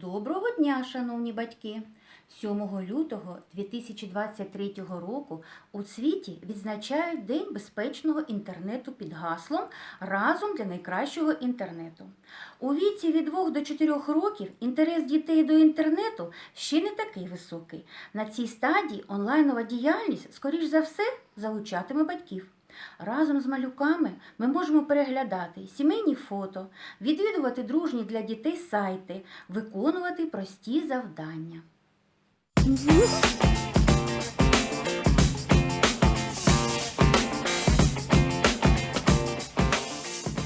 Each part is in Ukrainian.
Доброго дня, шановні батьки! 7 лютого 2023 року у світі відзначають День безпечного інтернету під гаслом Разом для найкращого інтернету. У віці від 2 до 4 років інтерес дітей до інтернету ще не такий високий. На цій стадії онлайнова діяльність, скоріш за все, залучатиме батьків. Разом з малюками ми можемо переглядати сімейні фото, відвідувати дружні для дітей сайти, виконувати прості завдання.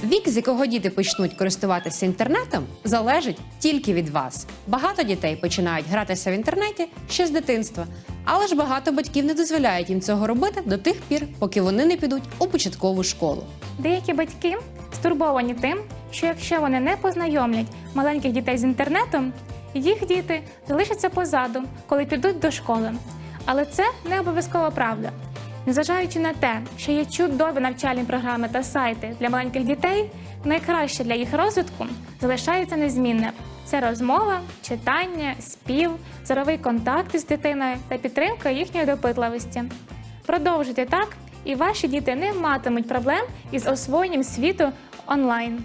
Вік, з якого діти почнуть користуватися інтернетом, залежить тільки від вас. Багато дітей починають гратися в інтернеті ще з дитинства, але ж багато батьків не дозволяють їм цього робити до тих пір, поки вони не підуть у початкову школу. Деякі батьки стурбовані тим, що якщо вони не познайомлять маленьких дітей з інтернетом, їх діти залишаться позаду, коли підуть до школи. Але це не обов'язкова правда. Незважаючи на те, що є чудові навчальні програми та сайти для маленьких дітей, найкраще для їх розвитку залишається незмінне. Це розмова, читання, спів, зоровий контакт із дитиною та підтримка їхньої допитливості. Продовжуйте так, і ваші діти не матимуть проблем із освоєнням світу онлайн.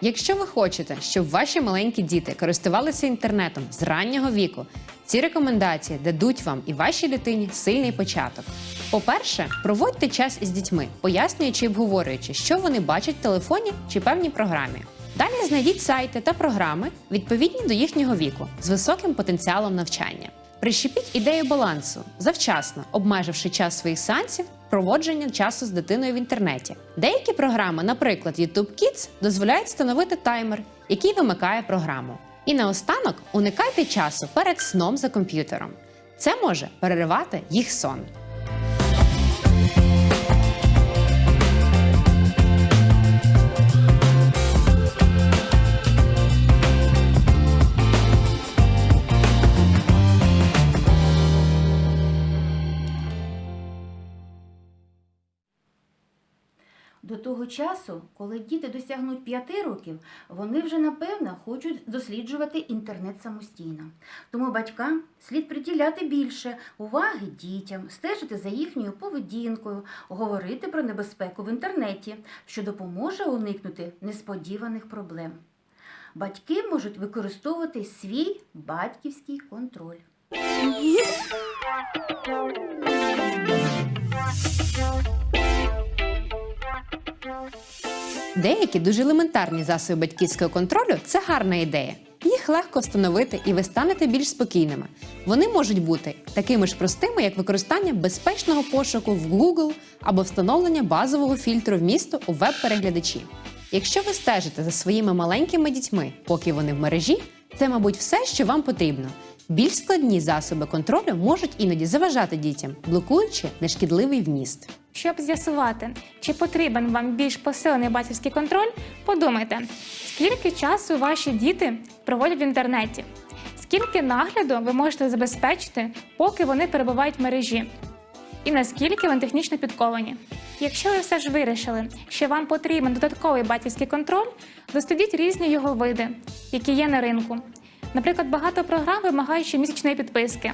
Якщо ви хочете, щоб ваші маленькі діти користувалися інтернетом з раннього віку, ці рекомендації дадуть вам і вашій дитині сильний початок. По-перше, проводьте час із дітьми, пояснюючи і обговорюючи, що вони бачать в телефоні чи певній програмі. Далі знайдіть сайти та програми, відповідні до їхнього віку, з високим потенціалом навчання. Прищепіть ідею балансу, завчасно обмеживши час своїх сеансів проводження часу з дитиною в інтернеті. Деякі програми, наприклад, YouTube Kids, дозволяють встановити таймер, який вимикає програму. І наостанок уникайте часу перед сном за комп'ютером. Це може переривати їх сон. До того часу, коли діти досягнуть 5 років, вони вже напевно хочуть досліджувати інтернет самостійно. Тому батькам слід приділяти більше уваги дітям, стежити за їхньою поведінкою, говорити про небезпеку в інтернеті, що допоможе уникнути несподіваних проблем. Батьки можуть використовувати свій батьківський контроль. Деякі дуже елементарні засоби батьківського контролю це гарна ідея. Їх легко встановити і ви станете більш спокійними. Вони можуть бути такими ж простими, як використання безпечного пошуку в Google або встановлення базового фільтру вмісту у веб-переглядачі. Якщо ви стежите за своїми маленькими дітьми, поки вони в мережі, це, мабуть, все, що вам потрібно. Більш складні засоби контролю можуть іноді заважати дітям, блокуючи нешкідливий вміст. Щоб з'ясувати, чи потрібен вам більш посилений батьківський контроль, подумайте, скільки часу ваші діти проводять в інтернеті, скільки нагляду ви можете забезпечити, поки вони перебувають в мережі, і наскільки вони технічно підковані. Якщо ви все ж вирішили, що вам потрібен додатковий батьківський контроль, дослідіть різні його види, які є на ринку. Наприклад, багато програм вимагають щомісячної підписки.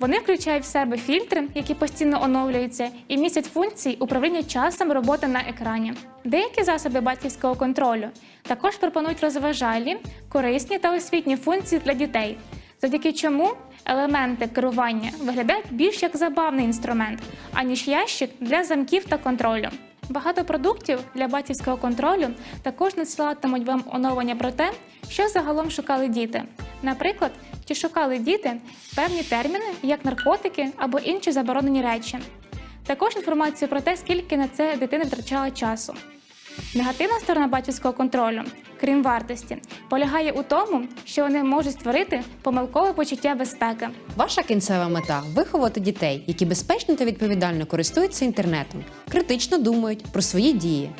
Вони включають в себе фільтри, які постійно оновлюються, і містять функції управління часом роботи на екрані. Деякі засоби батьківського контролю також пропонують розважальні, корисні та освітні функції для дітей, завдяки чому елементи керування виглядають більш як забавний інструмент, аніж ящик для замків та контролю. Багато продуктів для батьківського контролю також надсилатимуть вам оновлення про те, що загалом шукали діти. Наприклад, чи шукали діти певні терміни, як наркотики або інші заборонені речі. Також інформацію про те, скільки на це дитина втрачала часу. Негативна сторона батьківського контролю, крім вартості, полягає у тому, що вони можуть створити помилкове почуття безпеки. Ваша кінцева мета виховати дітей, які безпечно та відповідально користуються інтернетом, критично думають про свої дії.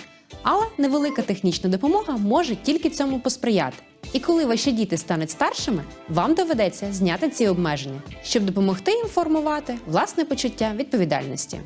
Але невелика технічна допомога може тільки цьому посприяти. І коли ваші діти стануть старшими, вам доведеться зняти ці обмеження, щоб допомогти їм формувати власне почуття відповідальності.